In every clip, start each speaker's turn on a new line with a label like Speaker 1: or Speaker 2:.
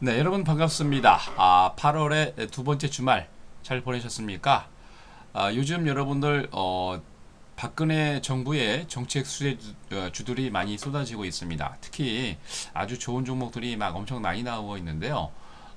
Speaker 1: 네, 여러분 반갑습니다. 아, 8월의 두 번째 주말 잘 보내셨습니까? 아, 요즘 여러분들 어, 박근혜 정부의 정책 수혜주들이 많이 쏟아지고 있습니다. 특히 아주 좋은 종목들이 막 엄청 많이 나오고 있는데요.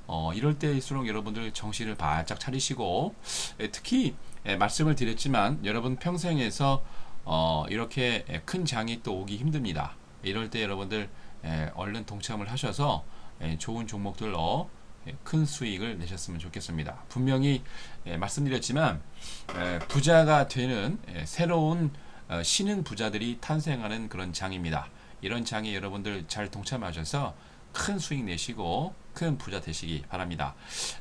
Speaker 1: 어, 이럴 때일수록 여러분들 정신을 바짝 차리시고 예, 특히 예, 말씀을 드렸지만 여러분 평생에서 어, 이렇게 큰 장이 또 오기 힘듭니다. 이럴 때 여러분들 예, 얼른 동참을 하셔서 예, 좋은 종목들로 예, 큰 수익을 내셨으면 좋겠습니다. 분명히 예, 말씀드렸지만 예, 부자가 되는 예, 새로운 어, 신흥 부자들이 탄생하는 그런 장입니다. 이런 장에 여러분들 잘 동참하셔서 큰 수익 내시고 큰 부자 되시기 바랍니다.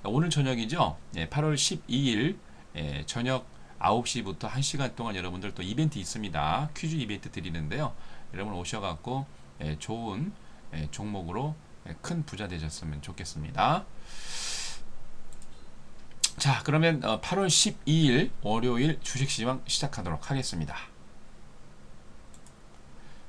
Speaker 1: 오늘 저녁이죠. 예, 8월 12일 예, 저녁 9시부터 1시간 동안 여러분들 또 이벤트 있습니다. 퀴즈 이벤트 드리는데요. 여러분 오셔갖고 예, 좋은 예, 종목으로 예, 큰 부자 되셨으면 좋겠습니다. 자, 그러면 어, 8월 12일 월요일 주식시장 시작하도록 하겠습니다.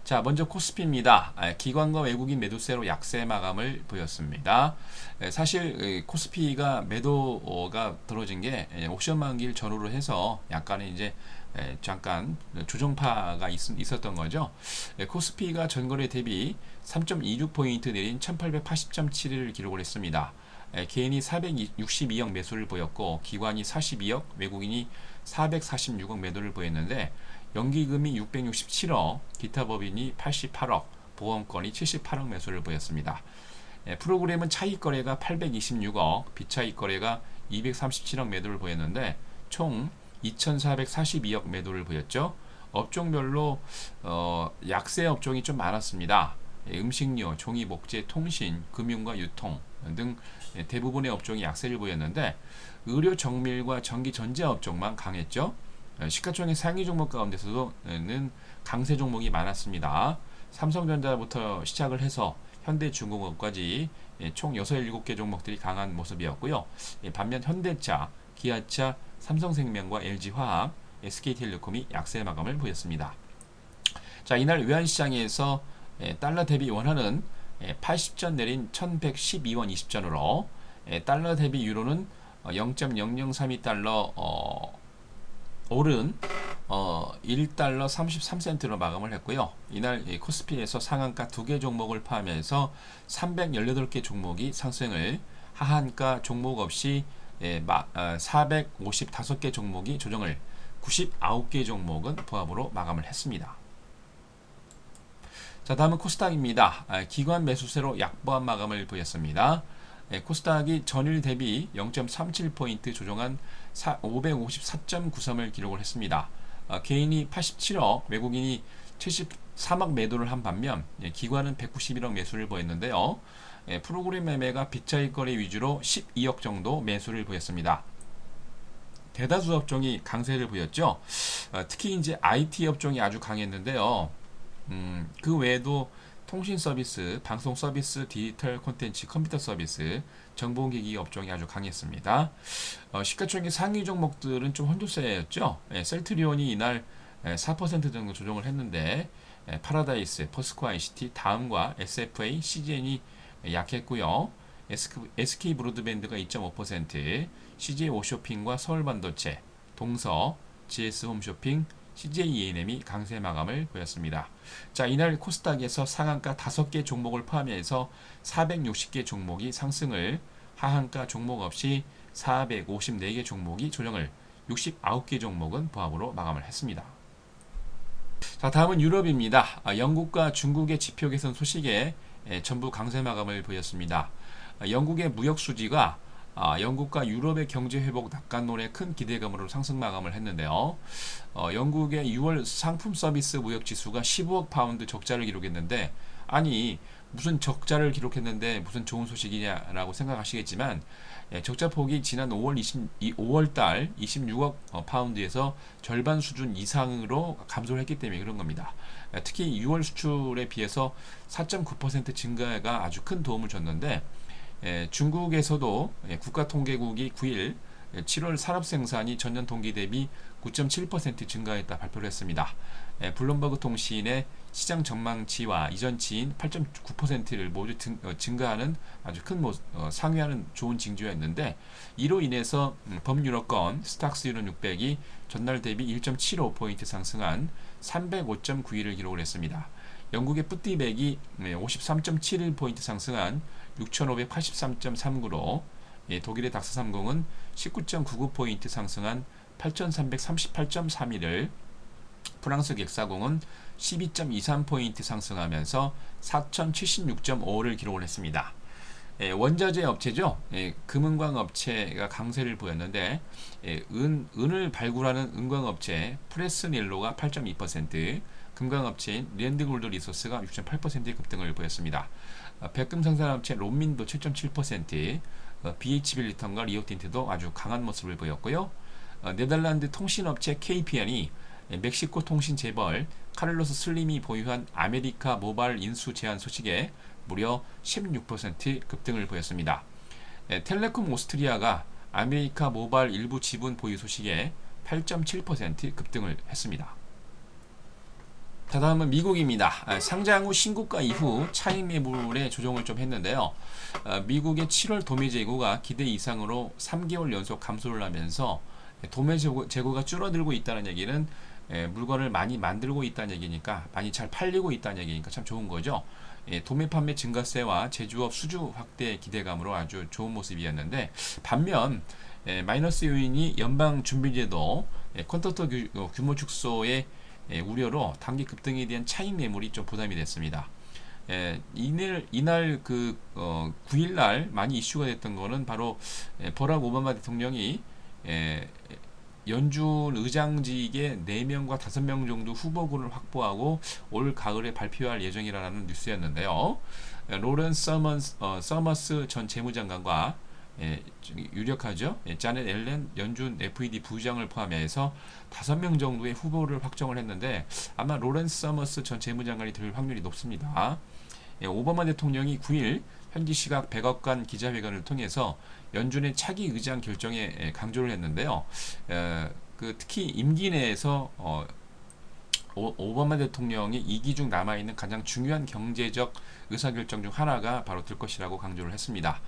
Speaker 1: 자, 먼저 코스피입니다. 아, 기관과 외국인 매도세로 약세 마감을 보였습니다. 에, 사실 에, 코스피가 매도가 들어진 게 에, 옵션 만기일 전후로 해서 약간의 이제 에, 잠깐 조정파가 있, 었던 거죠. 에, 코스피가 전거래 대비 3.26포인트 내린 1880.7을 기록을 했습니다. 에, 개인이 462억 매수를 보였고 기관이 42억, 외국인이 446억 매도를 보였는데 연기금이 667억, 기타 법인이 88억, 보험권이 78억 매수를 보였습니다. 예, 프로그램은 차익 거래가 826억, 비차익 거래가 237억 매도를 보였는데 총 2,442억 매도를 보였죠. 업종별로 어, 약세 업종이 좀 많았습니다. 예, 음식료, 종이, 목재, 통신, 금융과 유통 등 예, 대부분의 업종이 약세를 보였는데 의료, 정밀과 전기, 전자 업종만 강했죠. 예, 시가총액 상위 종목 가운데서도는 강세 종목이 많았습니다. 삼성전자부터 시작을 해서 현대중공업까지 예, 총 6, 7개 종목들이 강한 모습이었고요. 예, 반면 현대차, 기아차, 삼성생명과 LG화학, SK텔레콤이 약세 마감을 보였습니다. 자, 이날 외환시장에서 달러 대비 원화는 80전 내린 1112원 20전으로 달러 대비 유로는 0.0032달러 어, 오른 어, 1달러 33센트로 마감을 했고요. 이날 코스피에서 상한가 두개 종목을 포함해서 318개 종목이 상승을 하한가 종목 없이 예, 마, 어, 455개 종목이 조정을 99개 종목은 부합으로 마감을 했습니다. 자 다음은 코스닥입니다. 아, 기관 매수세로 약보한 마감을 보였습니다. 예, 코스닥이 전일 대비 0.37포인트 조정한 554.93을 기록을 했습니다. 아, 개인이 87억, 외국인이 73억 매도를 한 반면 예, 기관은 191억 매수를 보였는데요. 예, 프로그램 매매가 빗차익 거래 위주로 12억 정도 매수를 보였습니다. 대다수 업종이 강세를 보였죠. 아, 특히 이제 IT 업종이 아주 강했는데요. 음, 그 외에도 통신 서비스, 방송 서비스, 디지털 콘텐츠, 컴퓨터 서비스, 정보기기 업종이 아주 강했습니다. 어, 시가총액 상위 종목들은 좀 혼조세였죠. 예, 셀트리온이 이날 4% 정도 조정을 했는데 예, 파라다이스, 포스코 ICT, 다음과 SFA, CGN이 약했고요. SK 브로드밴드가 2.5%, CJ 오쇼핑과 서울반도체, 동서, GS 홈쇼핑, CJ ENM이 강세 마감을 보였습니다. 자, 이날 코스닥에서 상한가 5개 종목을 포함해서 460개 종목이 상승을, 하한가 종목 없이 454개 종목이 조정을, 69개 종목은 부합으로 마감을 했습니다. 자, 다음은 유럽입니다. 아, 영국과 중국의 지표 개선 소식에 에, 전부 강세 마감을 보였습니다. 아, 영국의 무역 수지가 아, 영국과 유럽의 경제 회복 낙관론에 큰 기대감으로 상승 마감을 했는데요. 어, 영국의 6월 상품 서비스 무역 지수가 15억 파운드 적자를 기록했는데 아니 무슨 적자를 기록했는데 무슨 좋은 소식이냐라고 생각하시겠지만 예, 적자 폭이 지난 5월 20, 5월 달 26억 어, 파운드에서 절반 수준 이상으로 감소를 했기 때문에 그런 겁니다. 예, 특히 6월 수출에 비해서 4.9% 증가가 아주 큰 도움을 줬는데 예, 중국에서도 예, 국가통계국이 9일 7월 산업 생산이 전년 동기 대비 9.7% 증가했다 발표를 했습니다. 예, 블룸버그 통신의 시장 전망치와 이전치인 8.9%를 모두 등, 어, 증가하는 아주 큰 모, 어, 상회하는 좋은 징조였는데 이로 인해서 음, 범유럽권 스탁스 유로 600이 전날 대비 1.75포인트 상승한 305.91을 기록을 했습니다. 영국의 뿌띠백이 53.71포인트 상승한 6583.39로 예, 독일의 닥스30은 19.99포인트 상승한 8338.31을 프랑스 객사공은 12.23포인트 상승하면서 4076.5를 기록을 했습니다. 예, 원자재 업체죠. 예, 금은광 업체가 강세를 보였는데 예, 은, 은을 발굴하는 은광 업체 프레스닐로가 8.2%, 금광 업체인 랜드골드 리소스가 6.8%의 급등을 보였습니다. 어, 백금 생산 업체 롬민도 7.7%, 어, BH 빌리턴과 리오틴트도 아주 강한 모습을 보였고요. 어, 네덜란드 통신업체 KPN이 멕시코 통신 재벌 카를로스 슬림이 보유한 아메리카 모바일 인수 제한 소식에 무려 16% 급등을 보였습니다. 텔레콤 오스트리아가 아메리카 모바일 일부 지분 보유 소식에 8.7% 급등을 했습니다. 자 다음은 미국입니다. 아, 상장 후 신고가 이후 차익 매물에 조정을 좀 했는데요. 아, 미국의 7월 도매 재고가 기대 이상으로 3개월 연속 감소를 하면서 도매 재고, 가 줄어들고 있다는 얘기는 물건을 많이 만들고 있다는 얘기니까 많이 잘 팔리고 있다는 얘기니까 참 좋은 거죠. 도매 판매 증가세와 제조업 수주 확대 기대감으로 아주 좋은 모습이었는데 반면 마이너스 요인이 연방 준비제도 콘서트 어, 규모 축소 의 우려로 단기 급등에 대한 차익 매물이 좀 부담이 됐습니다. 이날 이날 그 어, 9일 날 많이 이슈가 됐던 거는 바로 버락 오바마 대통령이 연준 의장직에 4명과 5명 정도 후보군을 확보하고 올 가을에 발표할 예정이라는 뉴스였는데요. 로렌 서먼스, 어, 서머스 전 재무장관과 예, 유력하죠. 예, 자넷 앨렌 연준 FED 부장을 포함해서 5명 정도의 후보를 확정을 했는데 아마 로렌스 서머스 전 재무장관이 될 확률이 높습니다. 예, 오바마 대통령이 9일 현지 시각 100억간 기자회견을 통해서 연준의 차기 의장 결정에 강조를 했는데요. 그 특히 임기 내에서 어, 오바마 대통령이 이기 중 남아있는 가장 중요한 경제적 의사결정 중 하나가 바로 될 것이라고 강조를 했습니다.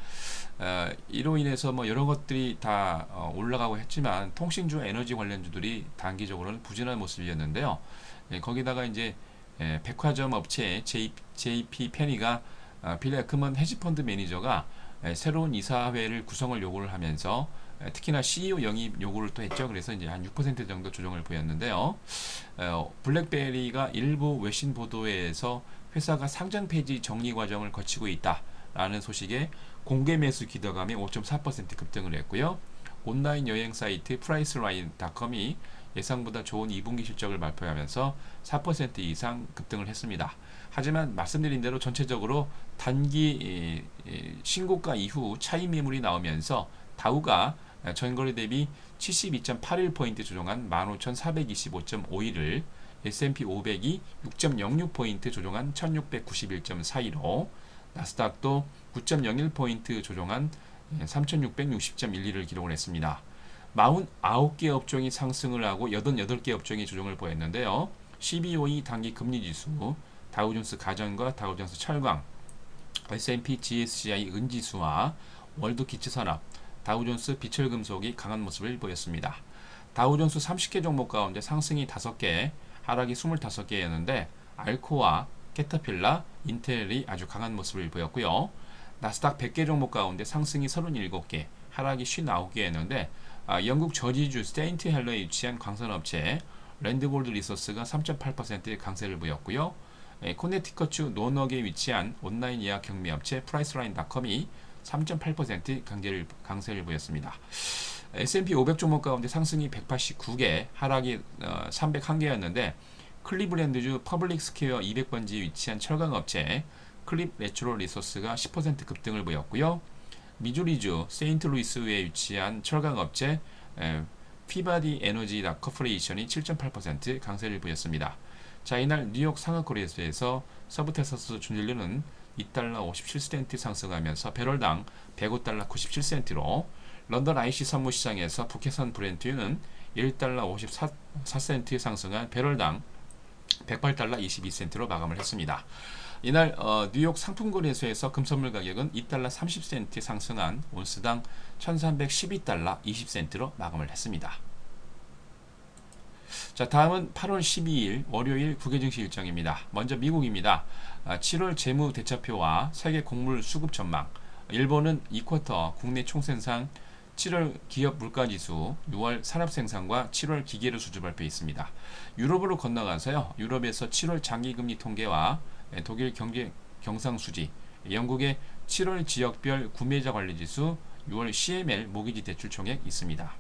Speaker 1: 어, 이로 인해서 뭐 여러 것들이 다 어, 올라가고 했지만 통신주 에너지 관련주들이 단기적으로는 부진한 모습이었는데요. 예, 거기다가 이제 예, 백화점 업체 JP 페니가 어, 빌 에크먼 헤지펀드 매니저가 예, 새로운 이사회를 구성을 요구를 하면서 예, 특히나 CEO 영입 요구를 또 했죠. 그래서 이제 한 6% 정도 조정을 보였는데요. 어, 블랙베리가 일부 외신 보도에서 회사가 상장 폐지 정리 과정을 거치고 있다라는 소식에 공개 매수 기대감이 5.4% 급등을 했고요. 온라인 여행 사이트 프라이스라인닷컴이 예상보다 좋은 2분기 실적을 발표하면서 4% 이상 급등을 했습니다. 하지만 말씀드린 대로 전체적으로 단기 신고가 이후 차익 매물이 나오면서 다우가 전거래 대비 72.81포인트 조정한 15,425.51을 S&P 500이 6.06포인트 조정한 1691.42로 나스닥도 9.01포인트 조정한 3660.12를 기록을 했습니다. 49개 업종이 상승을 하고 88개 업종이 조정을 보였는데요. CBOE 단기 금리 지수, 다우존스 가전과 다우존스 철강, S&P GSCI 은지수와 월드 기체산업, 다우존스 비철금속이 강한 모습을 보였습니다. 다우존스 30개 종목 가운데 상승이 5개, 하락이 25개였는데 알코와 캐터필라, 인텔이 아주 강한 모습을 보였고요. 나스닥 100개 종목 가운데 상승이 37개, 하락이 59개였는데 아, 영국 저지주 스테인트 헬러에 위치한 광산업체 랜드골드 리소스가 3.8%의 강세를 보였고요. 예, 코네티커츠 노넉에 위치한 온라인 예약 경매업체 프라이스라인닷컴이 3.8% 강제를, 강세를 보였습니다. S&P 500 종목 가운데 상승이 189개, 하락이 어, 301개였는데 클리블랜드주 퍼블릭 스퀘어 200번지에 위치한 철강업체 클립 내추럴 리소스가 10% 급등을 보였고요. 미주리주 세인트루이스에 위치한 철강업체 에, 피바디 에너지 라커프레이션이 7.8% 강세를 보였습니다. 자 이날 뉴욕 상하거래소에서 서브테사스 준진료는 2달러 57센트 상승하면서 배럴당 105달러 97센트로 런던 IC 선물 시장에서 북해선 브렌트유는 1달러 54센트 상승한 배럴당 108달러 22센트로 마감을 했습니다. 이날 어, 뉴욕 상품거래소에서 금선물 가격은 2달러 30센트 상승한 온스당 1312달러 20센트로 마감을 했습니다. 자, 다음은 8월 12일 월요일 국외증시 일정입니다. 먼저 미국입니다. 아, 7월 재무 대차표와 세계 곡물 수급 전망. 일본은 2쿼터 국내 총생산 7월 기업 물가지수, 6월 산업생산과 7월 기계로 수주 발표 있습니다. 유럽으로 건너가서요. 유럽에서 7월 장기금리 통계와 예, 독일 경제 경상수지, 영국의 7월 지역별 구매자 관리지수, 6월 CML 모기지 대출 총액 있습니다.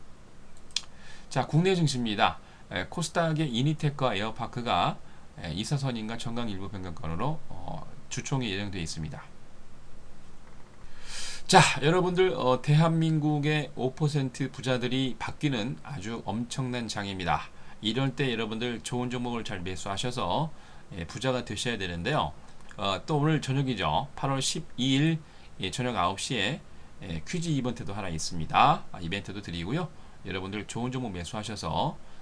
Speaker 1: 자, 국내 증시입니다. 에, 코스닥의 이니텍과 에어파크가 에, 이사선인과 정강 일부 변경권으로 어, 주총이 예정되어 있습니다. 자, 여러분들 어, 대한민국의 5% 부자들이 바뀌는 아주 엄청난 장입니다. 이럴 때 여러분들 좋은 종목을 잘 매수하셔서 예, 부자가 되셔야 되는데요. 어, 또 오늘 저녁이죠. 8월 12일 예, 저녁 9시에 예, 퀴즈 이벤트도 하나 있습니다. 아, 이벤트도 드리고요. 여러분들 좋은 종목 매수하셔서 예,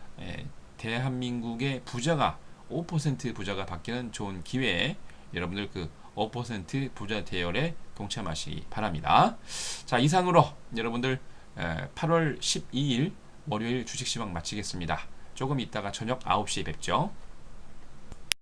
Speaker 1: 대한민국의 부자가 5% 부자가 바뀌는 좋은 기회에 여러분들 그 5% 부자 대열에 동참하시기 바랍니다. 자 이상으로 여러분들 에, 8월 12일 월요일 주식 시황 마치겠습니다. 조금 있다가 저녁 9시에 뵙죠.